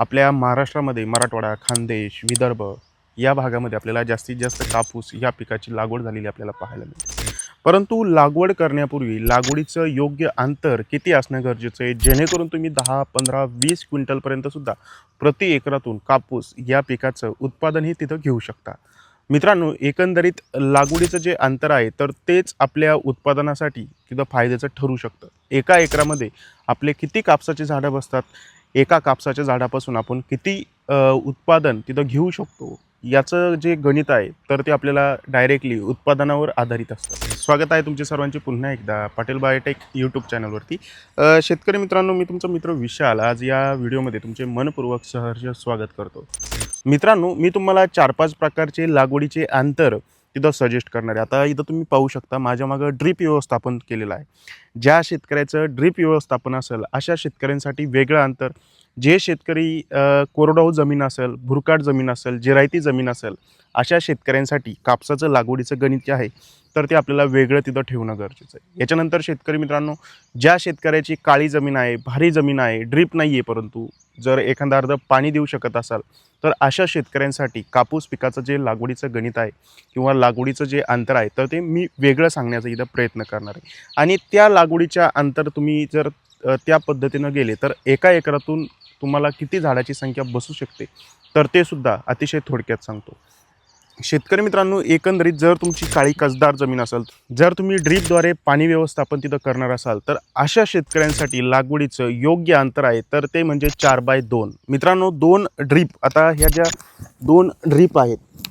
आपल्या महाराष्ट्रामध्ये मराठवाडा खानदेश विदर्भ या भागामध्ये आपल्याला जास्तीत जास्त कापूस या पिकाची लागवड झालेली आपल्याला पाहायला मिळते. परंतु लागवड करण्यापूर्वी लागवडीचं योग्य अंतर किती असणं गरजेचं आहे? जेणेकरून तुम्ही दहा पंधरा वीस क्विंटलपर्यंत सुद्धा प्रति एकरातून कापूस या पिकाचं उत्पादनही तिथं घेऊ शकता. मित्रांनो एकंदरीत लागवडीचं जे अंतर आहे तर तेच आपल्या उत्पादनासाठी तिथं फायद्याचं ठरू शकतं. एका एकरामध्ये आपले किती कापसाची झाडं बसतात? एका कापसाच्या झाडापासून आपण किती उत्पादन तिथं घेऊ शकतो याचं जे गणित आहे तर ते आपल्याला डायरेक्टली उत्पादनावर आधारित असतं. स्वागत आहे तुमचे सर्वांचे पुन्हा एकदा पाटील बायोटेक यूट्यूब चॅनलवरती शेतकरी मित्रांनो मी तुमचा मित्र विशाल आज या व्हिडिओमध्ये तुमचे मनपूर्वक सहर्ष स्वागत करतो. मित्रांनो मी तुम्हाला चार पाच प्रकारचे लागवडीचे अंतर तिथं सजेस्ट करणार. आहे आता इथं तुम्ही पाहू शकता माझ्या मागं ड्रीप व्यवस्थापन केलेलं आहे. ज्या शेतकऱ्याचं ड्रीप व्यवस्थापन असेल अशा शेतकऱ्यांसाठी वेगळं अंतर जे शेतकरी कोरडाऊ जमीन असेल भुरकाट जमीन असेल जिरायती जमीन असेल अशा शेतकऱ्यांसाठी कापसाचं लागवडीचं गणित जे आहे तर ते आपल्याला वेगळं तिथं ठेवणं गरजेचं आहे. याच्यानंतर शेतकरी मित्रांनो ज्या शेतकऱ्याची काळी जमीन आहे भारी जमीन आहे ड्रीप नाही आहे परंतु जर एखादा अर्ध पाणी देऊ शकत असाल तर अशा शेतकऱ्यांसाठी कापूस पिकाचं जे लागवडीचं गणित आहे किंवा लागवडीचं जे अंतर आहे तर ते मी वेगळं सांगण्याचा इथं प्रयत्न करणार आहे. आणि त्या लागवडीच्या अंतर तुम्ही जर त्या पद्धतीनं गेले तर एका एकरातून तुम्हाला किती झाडाची संख्या बसू शकते तर ते सुद्धा अतिशय थोडक्यात सांगतो. शेतकरी मित्रांनो एकंदरीत जर तुमची काळी कसदार जमीन असेल जर तुम्ही ड्रीपद्वारे पाणी व्यवस्थापन तिथं करणार असाल तर अशा शेतकऱ्यांसाठी लागवडीचं योग्य अंतर आहे तर ते म्हणजे चार बाय दोन. मित्रांनो दोन ड्रीप आता ह्या ज्या दोन ड्रीप आहेत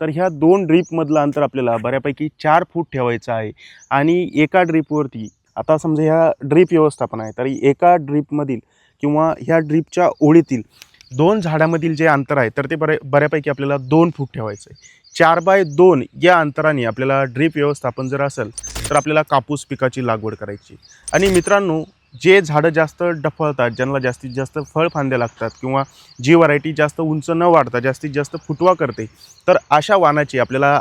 तर ह्या दोन ड्रीपमधलं अंतर आपल्याला बऱ्यापैकी चार फूट ठेवायचं आहे आणि एका ड्रीपवरती आता समजा ह्या ड्रीप व्यवस्थापन आहे तर एका ड्रीपमधील किंवा ह्या ड्रीपच्या ओळीतील दोन झाडामधील जे अंतर आहे तर ते बऱ्या बऱ्यापैकी आपल्याला दोन फूट ठेवायचं आहे चार बाय दोन या अंतराने आपल्याला ड्रीप व्यवस्थापन जर असेल तर आपल्याला कापूस पिकाची लागवड करायची. आणि मित्रांनो जे झाडं जास्त डफळतात ज्यांना जास्तीत जास्त फळ फांद्या लागतात किंवा जी व्हरायटी जास्त उंच न वाढता जास्तीत जास्त फुटवा करते तर अशा वाणाची आपल्याला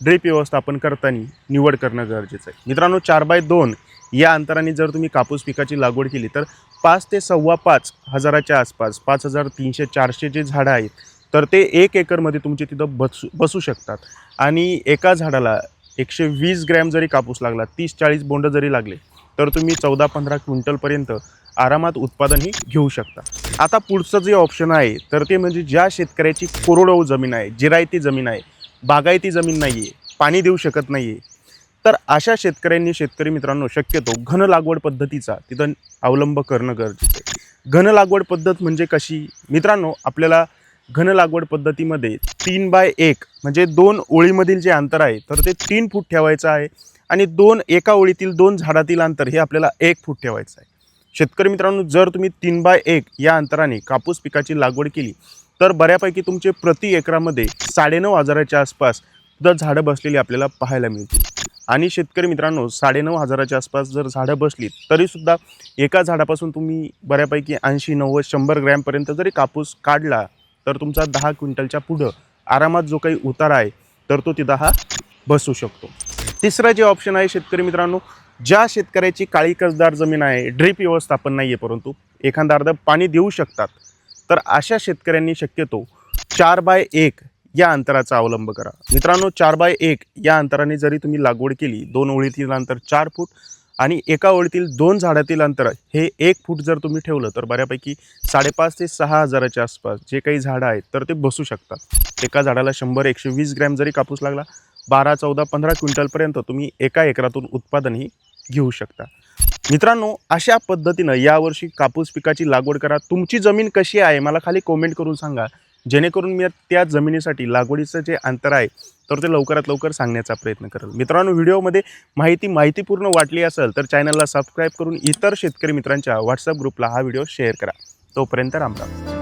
ड्रीप व्यवस्थापन करताना निवड करणं गरजेचं आहे. मित्रांनो चार बाय दोन या अंतराने जर तुम्ही कापूस पिकाची लागवड केली तर पाच ते सव्वा पाच हजाराच्या आसपास पाच हजार तीनशे चारशे जे झाडं आहेत तर ते एक एकरमध्ये तुमचे तिथं बसू बसू शकतात. आणि एका झाडाला एकशे वीस ग्रॅम जरी कापूस लागला तीस चाळीस बोंड जरी लागले तर तुम्ही चौदा पंधरा क्विंटलपर्यंत आरामात उत्पादनही घेऊ शकता. आता पुढचं जे ऑप्शन आहे तर ते म्हणजे ज्या शेतकऱ्याची कोरडवाहू जमीन आहे जिरायती जमीन आहे बागायती जमीन नाही आहे पाणी देऊ शकत नाही आहे तर अशा शेतकऱ्यांनी शेतकरी मित्रांनो शक्यतो घन लागवड पद्धतीचा तिथं अवलंब करणं गरजेचं आहे. घन लागवड पद्धत म्हणजे कशी? मित्रांनो आपल्याला घन लागवड पद्धतीमध्ये तीन बाय एक म्हणजे दोन ओळीमधील जे अंतर आहे तर ते तीन फूट ठेवायचं आहे आणि दोन एका ओळीतील दोन झाडातील अंतर हे आपल्याला एक फूट ठेवायचं आहे. शेतकरी मित्रांनो जर तुम्ही तीन बाय एक या अंतराने कापूस पिकाची लागवड केली तर बऱ्यापैकी तुमचे प्रति एकरामध्ये साडेनऊ हजाराच्या आसपास जर झाडं बसलेली आपल्याला पाहायला मिळतील. आणि शेतकरी मित्रांनो साडेनऊ हजाराच्या आसपास जर झाडं बसली तरीसुद्धा एका झाडापासून तुम्ही बऱ्यापैकी ऐंशी नव्वद शंभर ग्रॅमपर्यंत जरी कापूस काढला तर तुमचा दहा क्विंटलच्या पुढं आरामात जो काही उतार आहे तर तो तिथं हा बसू शकतो. तिसरं जे ऑप्शन आहे शेतकरी मित्रांनो ज्या शेतकऱ्याची काळी कसदार जमीन आहे ड्रीप व्यवस्थापन नाही आहे परंतु एखादा अर्ध पाणी देऊ शकतात तर अशा शेतकऱ्यांनी शक्यतो चार बाय एक या अंतराचा अवलंब करा. मित्रांनो चार बाय एक या अंतराने जरी तुम्ही लागवड केली दोन ओळीतील अंतर चार फूट आणि एका ओळीतील दोन झाडातील अंतर हे एक फूट जर तुम्ही ठेवलं तर बऱ्यापैकी साडेपाच ते सहा हजाराच्या आसपास जे काही झाडं आहेत तर ते बसू शकतात. एका झाडाला शंभर एकशे वीस ग्रॅम जरी कापूस लागला बारा चौदा पंधरा क्विंटलपर्यंत तुम्ही एका एकरातून उत्पादनही घेऊ शकता. मित्रांनो अशा पद्धतीनं यावर्षी कापूस पिकाची लागवड करा. तुमची जमीन कशी आहे मला खाली कॉमेंट करून सांगा. जेणेकरून मी त्या जमिनीसाठी लागवडीचं जे अंतर आहे तर ते लवकरात लवकर सांगण्याचा प्रयत्न करेल. मित्रांनो व्हिडिओमध्ये माहिती माहितीपूर्ण वाटली असेल तर चॅनलला सबस्क्राईब करून इतर शेतकरी मित्रांच्या व्हॉट्सअप ग्रुपला हा व्हिडिओ शेअर करा. तोपर्यंत रामराम